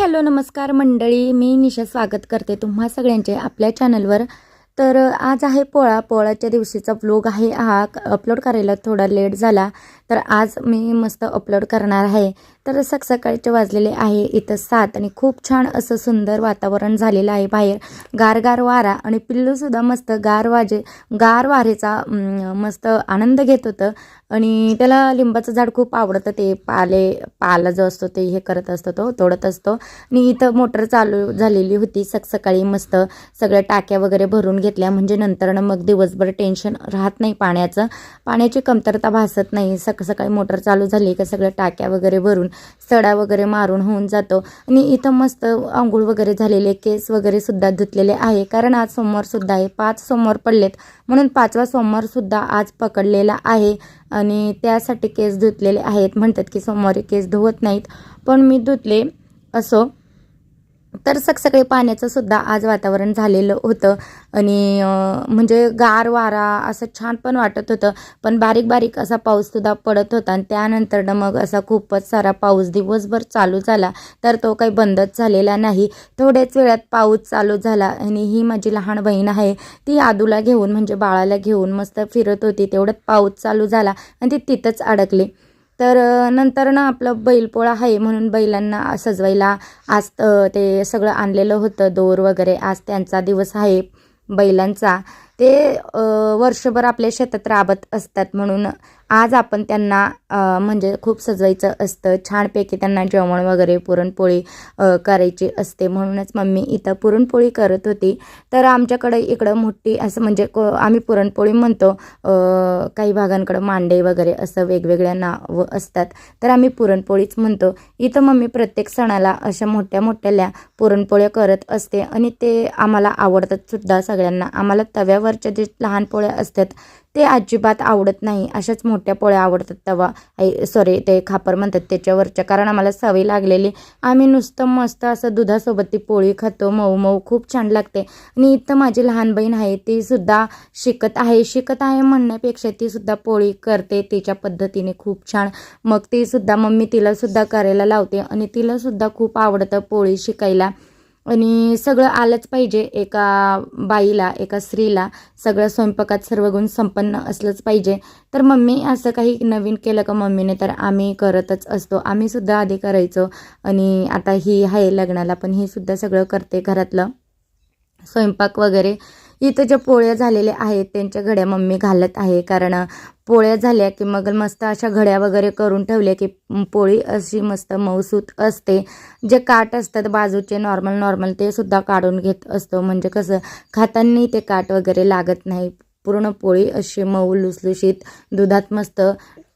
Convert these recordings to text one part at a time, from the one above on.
Hello नमस्कार मंडळी. मी निशा स्वागत करते तुम्हा सगळ्यांचे आपल्या चॅनलवर. तर आज आहे पोळा. पोळाच्या दिवशीचा व्लॉग आहे. हा अपलोड करायला थोडा लेट झाला. तर आज मी मस्त अपलोड करणार आहे. तर सक सकाळचे वाजलेले आहे इथं सात आणि खूप छान असं सुंदर वातावरण झालेलं आहे बाहेर. गारगार वारा आणि पिल्लूसुद्धा मस्त गार वाजे गार वारेचा मस्त आनंद घेत होतं. आणि त्याला लिंबाचं झाड खूप आवडतं ते पाले पाला जो असतो ते हे करत असतो तो तोडत असतो. आणि इथं मोटर चालू झालेली होती सक सकाळी मस्त सगळ्या टाक्या वगैरे भरून घेतल्या म्हणजे नंतरनं मग दिवसभर टेन्शन राहत नाही पाण्याचं. पाण्याची कमतरता भासत नाही सक सकाळी मोटर चालू झाली का सगळ्या टाक्या वगैरे भरून सडा वगैरे मारून होऊन जातो. आणि इथं मस्त आंघोळ वगैरे झालेले केस वगैरे सुद्धा धुतलेले आहे. कारण आज सोमवारसुद्धा आहे. पाच सोमवार पडलेत. म्हणून पाचवा सोमवारसुद्धा आज पकडलेला आहे. आणि त्यासाठी केस धुतलेले आहेत. म्हणतात की सोमवारी केस धुवत नाहीत. पण मी धुतले असो. तर सकाळी पाण्याचं सुद्धा आज वातावरण झालेलं होतं. आणि म्हणजे गार वारा असं छान पण वाटत होतं. पण बारीक बारीक असा पाऊससुद्धा पडत होता आणि त्यानंतरनं मग असा खूपच सारा पाऊस दिवसभर चालू झाला. तर तो काही बंदच झालेला नाही. थोड्याच वेळात पाऊस चालू झाला आणि ही माझी लहान बहीण आहे. ती आदूला घेऊन म्हणजे बाळाला घेऊन मस्त फिरत होती. तेवढ्यात पाऊस चालू झाला आणि ती तिथंच अडकली. तर नंतर ना आपलं बैलपोळा आहे म्हणून बैलांना सजवायला आज ते सगळं आणलेलं होतं. दोर वगैरे आज त्यांचा दिवस आहे बैलांचा. ते वर्षभर आपल्या शेतात राबत असतात. म्हणून आज आपण त्यांना म्हणजे खूप सजवायचं असतं. छानपैकी त्यांना जेवण वगैरे पुरणपोळी करायची असते. म्हणूनच मम्मी इथं पुरणपोळी करत होती. तर आमच्याकडे इकडं मोठी असं म्हणजे को आम्ही पुरणपोळी म्हणतो. काही भागांकडं मांडे वगैरे असं वेगवेगळ्या नाव असतात. तर आम्ही पुरणपोळीच म्हणतो. इथं मम्मी प्रत्येक सणाला अशा मोठ्या मोठ्याल्या पुरणपोळ्या करत असते. आणि ते आम्हाला आवडतात सुद्धा सगळ्यांना. आम्हाला तव्यावर तव्यावरच्या जे लहान पोळ्या असतात ते अजिबात आवडत नाही. अशाच मोठ्या पोळ्या आवडतात तवा. सॉरी ते खापर म्हणतात त्याच्यावरच्या कारण आम्हाला सवय लागलेली. आम्ही नुसतं मस्त असं दुधासोबत ती पोळी खातो. मऊ मऊ खूप छान लागते. आणि इथं माझी लहान बहीण आहे ती सुद्धा शिकत आहे. शिकत आहे म्हणण्यापेक्षा ती सुद्धा पोळी करते तिच्या पद्धतीने खूप छान. मग ती सुद्धा मम्मी तिला सुद्धा करायला लावते. आणि तिला सुद्धा खूप आवडतं पोळी शिकायला. आणि सगळं आलंच पाहिजे. एका बाईला एका स्त्रीला सगळं स्वयंपाकात सर्व गुण संपन्न असलंच पाहिजे. तर मम्मी असं काही नवीन केलं का मम्मीने? तर आम्ही करतच असतो. आम्ही सुद्धा आधी करायचो. आणि आता ही आहे लग्नाला पण ही सुद्धा सगळं करते घरातलं. स्वयंपाक वगैरे इथं ज्या पोळ्या झालेल्या आहेत त्यांच्या घड्या मम्मी घालत आहे. कारण पोळ्या झाल्या की मग मस्त अशा घड्या वगैरे करून ठेवल्या की पोळी अशी मस्त मऊसूत असते. जे काट असतात बाजूचे नॉर्मल नॉर्मल ते सुद्धा काढून घेत असतो. म्हणजे कसं खाताना ते काट वगैरे लागत नाही. पूर्ण पोळी अशी मऊ लुसलुशीत दुधात मस्त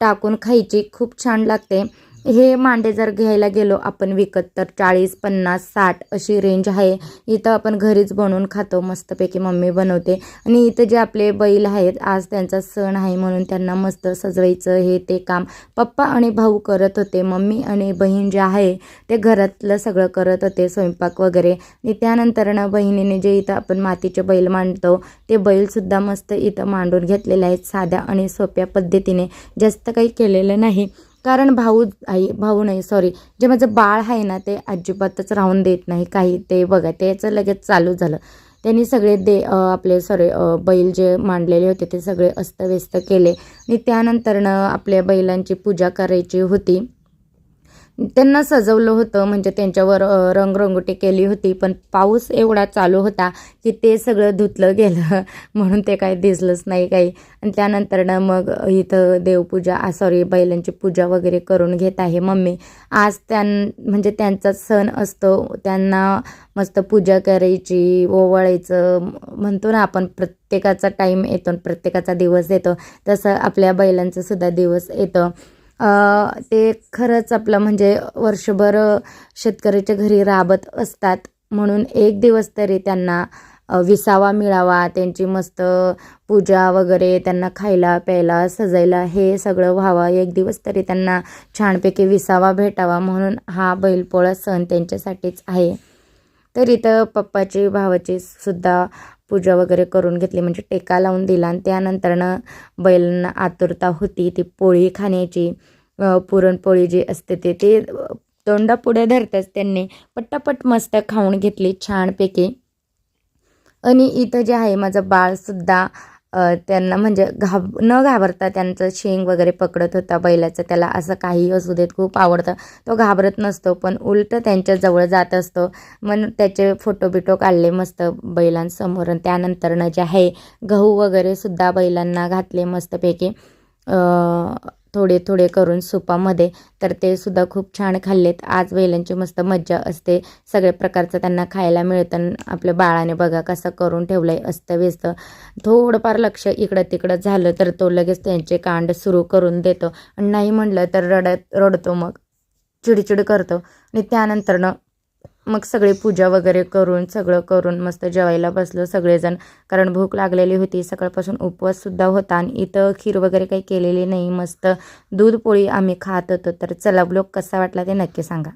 टाकून खायची खूप छान लागते. हे मांडे जर घ्यायला गेलो आपण विकत तर चाळीस पन्नास साठ अशी रेंज आहे. इथं आपण घरीच बनवून खातो मस्तपैकी मम्मी बनवते. आणि इथं जे आपले बैल आहेत आज त्यांचा सण आहे म्हणून त्यांना मस्त सजवायचं हे ते काम पप्पा आणि भाऊ करत होते. मम्मी आणि बहीण जे आहे ते घरातलं सगळं करत होते स्वयंपाक वगैरे. आणि त्यानंतरनं बहिणीने जे इथं आपण मातीचे बैल मांडतो ते बैलसुद्धा मस्त इथं मांडून घेतलेले आहेत साध्या आणि सोप्या पद्धतीने. जास्त काही केलेलं नाही. कारण भाऊ आई भाऊ नाही सॉरी जे माझं बाळ आहे ना ते अजिबातच राहून देत नाही. काही ते बघा त्याचं लगेच चालू झालं. त्यांनी सगळे दे आपले सॉरी बैल जे मांडलेले होते ते सगळे अस्तव्यस्त केले. आणि त्यानंतरनं आपल्या बैलांची पूजा करायची होती. त्यांना सजवलं होतं म्हणजे त्यांच्यावर रंगरंगोटी केली होती पण पाऊस एवढा चालू होता की ते सगळं धुतलं गेलं म्हणून ते काही दिसलंच नाही काही. आणि त्यानंतरनं मग इथं देवपूजा सॉरी बैलांची पूजा वगैरे करून घेत आहे मम्मी. आज त्यां म्हणजे त्यांचा सण असतो त्यांना मस्त पूजा करायची ओवाळायचं म्हणतो ना आपण प्रत्येकाचा टाईम येतो आणि प्रत्येकाचा दिवस येतो तसं आपल्या बैलांचा सुद्धा दिवस येतं. ते खरंच आपलं म्हणजे वर्षभर शेतकऱ्याच्या घरी राबत असतात. म्हणून एक दिवस तरी त्यांना विसावा मिळावा त्यांची मस्त पूजा वगैरे त्यांना खायला प्यायला सजायला हे सगळं व्हावं. एक दिवस तरी त्यांना छानपैकी विसावा भेटावा म्हणून हा बैलपोळा सण त्यांच्यासाठीच आहे. तर इथं पप्पाची भावाची सुद्धा पूजा वगैरे करून घेतली म्हणजे टेका लावून दिला. आणि त्यानंतरनं बैलांना आतुरता होती ती पोळी खाण्याची. पुरणपोळी जी असते ते ते तोंडा पुढे धरतच त्यांनी. पट्टापट मस्त खाऊन घेतली छानपैकी. आणि इथं जे आहे माझं बाळसुद्धा त्यांना म्हणजे घाब न घाबरता त्यांचं शेंग वगैरे पकडत होता बैलाचं. त्याला असं काही असू देत खूप आवडतं. तो घाबरत नसतो पण उलट त्यांच्याजवळ जात असतो. मग त्याचे फोटो बिटो काढले मस्त बैलांसमोर. आणि त्यानंतरनं जे आहे गहू वगैरे सुद्धा बैलांना घातले मस्तपैकी. थोडे थोडे करून सुपामध्ये तर ते सुद्धा खूप छान खाल्लेत. आज बैलांची मस्त मज्जा असते. सगळ्या प्रकारचं त्यांना खायला मिळतं आणि आपल्या बाळाने बघा कसं करून ठेवलं आहे अस्तव्यस्त. थोडंफार लक्ष इकडं तिकडं झालं तर तो लगेच त्यांचे कांड सुरू करून देतो. आणि नाही म्हणलं तर रडत रडतो मग. चिडचिड करतो. आणि त्यानंतरनं मग सगळी पूजा वगैरे करून सगळं करून मस्त जेवायला बसलो सगळेजण. कारण भूक लागलेली होती सकाळपासून उपवाससुद्धा होता आणि इथं खीर वगैरे काही केलेली नाही मस्त दूध पोळी आम्ही खात होतो. तर चला ब्लॉग कसा वाटला ते नक्की सांगा.